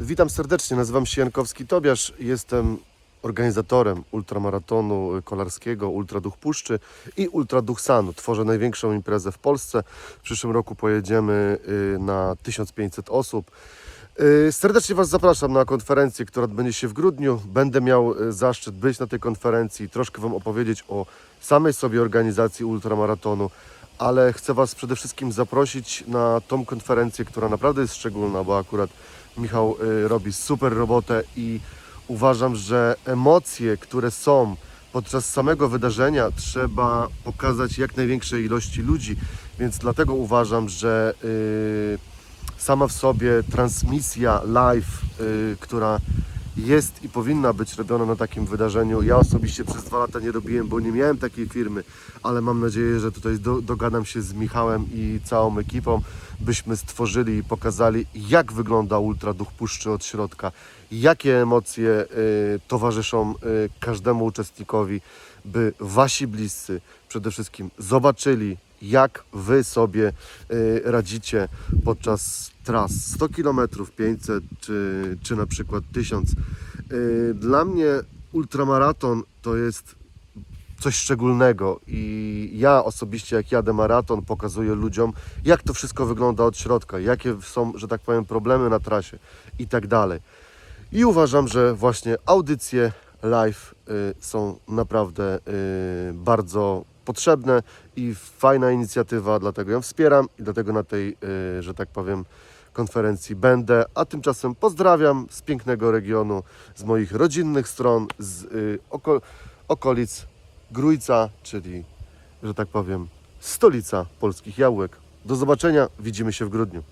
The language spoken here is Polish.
Witam serdecznie, nazywam się Jankowski Tobiasz, jestem organizatorem ultramaratonu kolarskiego Ultra Duch Puszczy i Ultra Duch Sanu. Tworzę największą imprezę w Polsce. W przyszłym roku pojedziemy y, na 1500 osób. Y, Serdecznie Was zapraszam na konferencję, która odbędzie się w grudniu. Będę miał y, zaszczyt być na tej konferencji, troszkę Wam opowiedzieć o samej sobie organizacji ultramaratonu, ale chcę Was przede wszystkim zaprosić na tą konferencję, która naprawdę jest szczególna, bo akurat Michał y, robi super robotę i uważam, że emocje, które są podczas samego wydarzenia, trzeba pokazać jak największej ilości ludzi, więc dlatego uważam, że y, sama w sobie transmisja live, y, która jest i powinna być robiona na takim wydarzeniu. Ja osobiście przez dwa lata nie robiłem, bo nie miałem takiej firmy, ale mam nadzieję, że tutaj do, dogadam się z Michałem i całą ekipą, byśmy stworzyli i pokazali, jak wygląda Ultra Duch Puszczy od środka, jakie emocje y, towarzyszą y, każdemu uczestnikowi, by wasi bliscy przede wszystkim zobaczyli, jak wy sobie y, radzicie podczas tras 100 km, 500 czy, czy na przykład 1000. Y, Dla mnie ultramaraton to jest coś szczególnego i ja osobiście jak jadę maraton pokazuję ludziom jak to wszystko wygląda od środka, jakie są, że tak powiem, problemy na trasie i tak dalej. I uważam, że właśnie audycje live y, są naprawdę y, bardzo potrzebne i fajna inicjatywa, dlatego ją wspieram i dlatego na tej, y, że tak powiem, konferencji będę. A tymczasem pozdrawiam z pięknego regionu, z moich rodzinnych stron, z y, oko, okolic Grójca, czyli, że tak powiem, stolica polskich jałek. Do zobaczenia, widzimy się w grudniu.